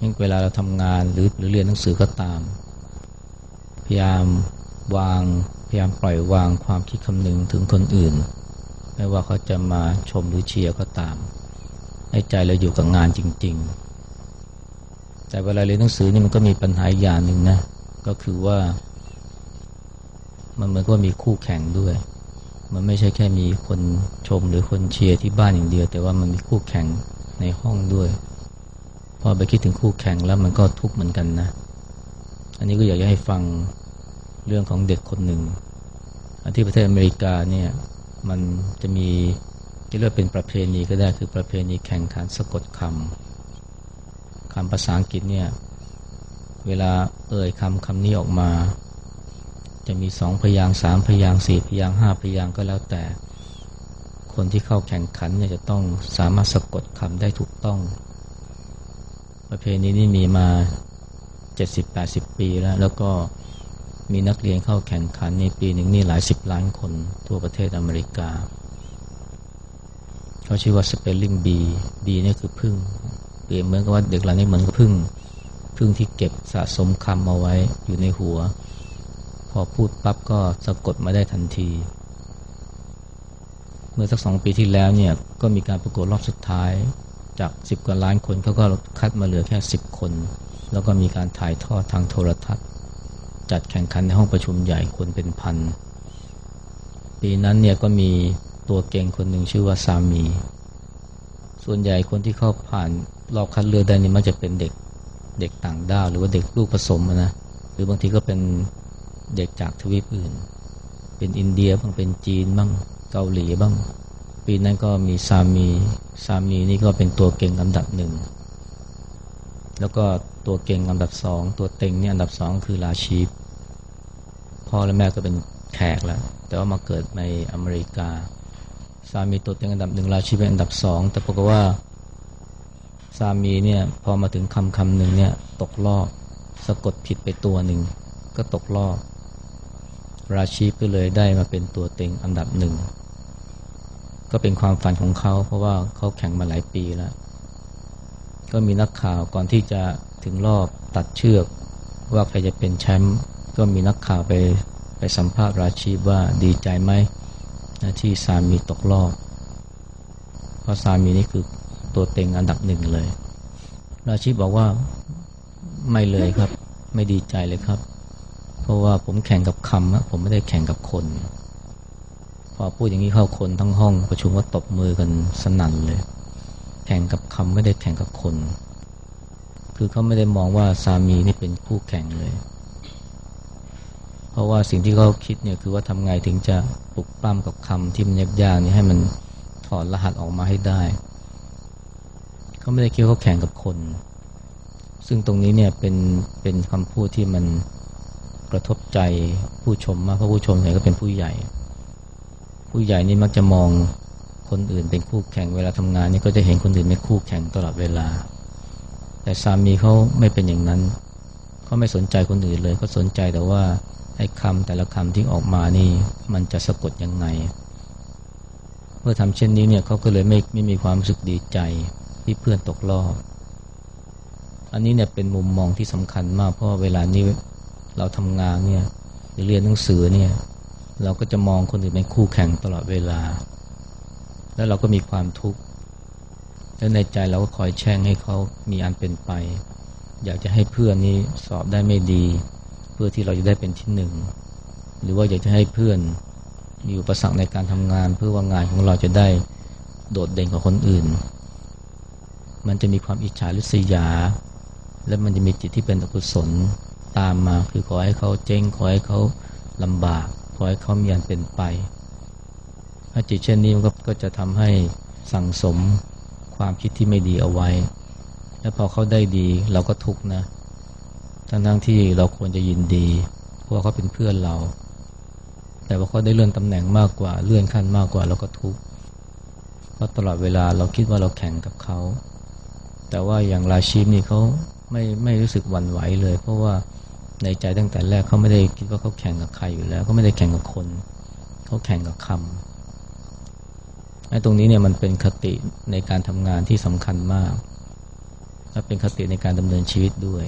ยิ่งเวลาเราทำงานหรือหรือเรียนหนังสือก็ตาม พยายามวางพยายามปล่อยวางความคิดคำนึงถึงคนอื่น ไม่ว่าเขาจะมาชมหรือเชียร์ก็ตาม ให้ใจเราอยู่กับงานจริง ๆ แต่เวลาเรียนหนังสือนี่มันก็มีปัญหาอย่างหนึ่งนะ ก็คือว่า มันเหมือนกับมีคู่แข่งด้วย มันไม่ใช่แค่มีคนชมหรือคนเชียร์ที่บ้านอย่างเดียว แต่ว่ามันมีคู่แข่งในห้องด้วย พอไปคิดถึงคู่แข่งแล้วมันก็ทุกข์เหมือนกันนะ อันนี้ก็อยากจะให้ฟังเรื่องของเด็กคนหนึ่งที่ประเทศอเมริกาเนี่ยมันจะมีที่เรียกเป็นประเพณีก็ได้คือประเพณีแข่งขันสะกดคำคำภาษาอังกฤษเนี่ยเวลาเอ่ยคำคำนี้ออกมา จะมีสองพยางสามพยางสี่พยางห้าพยางก็แล้วแต่ คนที่เข้าแข่งขันเนี่ยจะต้องสามารถสะกดคำได้ถูกต้อง ประเพณีนี้มีมา 70-80 ปีแล้ว แล้วก็มีนักเรียนเข้าแข่งขันในปีหนึ่งนี่หลายสิบล้านคนทั่วประเทศอเมริกา เขาชื่อว่า spelling bee bee นี่คือพึ่งเปรียบเหมือนกับว่าเด็กเหล่านี้เหมือนกับพึ่งพึ่งที่เก็บสะสมคำเอาไว้อยู่ในหัว พอพูดปั๊บก็สะกดมาได้ทันที เมื่อสักสองปีที่แล้วเนี่ยก็มีการประกวดรอบสุดท้าย จากสิบกว่าล้านคนเขาก็คัดมาเหลือแค่สิบคน แล้วก็มีการถ่ายทอดทางโทรทัศน์ จัดแข่งขันในห้องประชุมใหญ่คนเป็นพัน ปีนั้นเนี่ยก็มีตัวเก่งคนหนึ่งชื่อว่าซามี ส่วนใหญ่คนที่เข้าผ่านรอบคัดเลือกได้นี่มักจะเป็นเด็กเด็กต่างด้าวหรือว่าเด็กลูกผสมนะหรือบางทีก็เป็นเด็กจากทวีปอื่น เป็นอินเดียบ้างเป็นจีนบ้างเกาหลีบ้าง ปีนั้นก็มีซามีซามีนี่ก็เป็นตัวเก่งอันดับหนึ่งแล้วก็ตัวเก่งอันดับสองตัวเต็งนี่อันดับสองคือลาชีฟพ่อและแม่ก็เป็นแขกแล้วแต่ว่ามาเกิดในอเมริกา สามีตัวเต็งอันดับหนึ่งราชีเป็นอันดับสองแต่ปรากฏว่าสามีเนี่ยพอมาถึงคำคำหนึ่งเนี่ยตกรอบสะกดผิดไปตัวหนึ่งก็ตกรอบราชีก็เลยได้มาเป็นตัวเต็งอันดับหนึ่ง ก็เป็นความฝันของเขา เพราะว่าเขาแข่งมาหลายปีแล้ว ก็มีนักข่าวก่อนที่จะถึงรอบตัดเชือก ว่าใครจะเป็นแชมป์ก็มีนักข่าวไปไปสัมภาษณ์ราชีว่าดีใจไหมนะที่สามีตกรอบ เพราะสามีนี่คือตัวเต็งอันดับหนึ่งเลย ราชีบอกว่าไม่เลยครับ ไม่ดีใจเลยครับ เพราะว่าผมแข่งกับคำผมไม่ได้แข่งกับคน พอพูดอย่างนี้เข้าคนทั้งห้องประชุมก็ตบมือกันสนั่นเลย แข่งกับคำไม่ได้แข่งกับคน คือเขาไม่ได้มองว่าสามีนี่เป็นคู่แข่งเลย เพราะว่าสิ่งที่เขาคิดเนี่ยคือว่าทำไงถึงจะปลุกปล้ำกับคำที่มันยากๆนี่ให้มันถอดรหัสออกมาให้ได้เขาไม่ได้คิดเขาแข่งกับคน ซึ่งตรงนี้เนี่ยเป็นเป็นคำพูดที่มันกระทบใจผู้ชมมากเพราะผู้ชมเนี่ยก็เป็นผู้ใหญ่ ผู้ใหญ่นี่มักจะมองคนอื่นเป็นคู่แข่งเวลาทำงานนี่ก็จะเห็นคนอื่นเป็นคู่แข่งตลอดเวลา แต่สามีเขาไม่เป็นอย่างนั้นเขาไม่สนใจคนอื่นเลยเขาสนใจแต่ว่าไอ้คำแต่ละคำที่ออกมานี่มันจะสะกดยังไง เมื่อทำเช่นนี้เนี่ยเขาก็เลยไม่ไม่มีความรู้สึกดีใจที่เพื่อนตกรอบ อันนี้เนี่ยเป็นมุมมองที่สำคัญมากเพราะเวลานี้เราทำงานเนี่ยหรือเรียนหนังสือเนี่ย เราก็จะมองคนอื่นเป็นคู่แข่งตลอดเวลา แล้วเราก็มีความทุกข์แล้วในใจเราก็คอยแช่งให้เขามีอันเป็นไป อยากจะให้เพื่อนนี้สอบได้ไม่ดี เพื่อที่เราจะได้เป็นที่หนึ่ง หรือว่าอยากจะให้เพื่อนมีอุปสรรคในการทำงาน เพื่อว่างานของเราจะได้โดดเด่นกว่าคนอื่น มันจะมีความอิจฉาริษยา และมันจะมีจิตที่เป็นอกุศลตามมาคือขอให้เขาเจ๊งขอให้เขาลำบาก อให้เขามีอันเป็นไป ถ้าจิตเช่นนี้มันก็จะทำให้สั่งสมความคิดที่ไม่ดีเอาไว้ และพอเขาได้ดีเราก็ทุกข์นะ ทั้งทั้งที่เราควรจะยินดี เพราะเขาเป็นเพื่อนเรา แต่ว่าเขาได้เลื่อนตำแหน่งมากกว่า เลื่อนขั้นมากกว่าเราก็ทุกข์เพราะตลอดเวลาเราคิดว่าเราแข่งกับเขา แต่ว่าอย่างราชีมนี่เขาไม่ไม่รู้สึกหวั่นไหวเลย เพราะว่า ในใจตั้งแต่แรกเขาไม่ได้คิดว่าเขาแข่งกับใครอยู่แล้วเขาไม่ได้แข่งกับคนเขาแข่งกับคำไอ้ตรงนี้เนี่ยมันเป็นคติในการทำงานที่สำคัญมาก และเป็นคติในการดำเนินชีวิตด้วย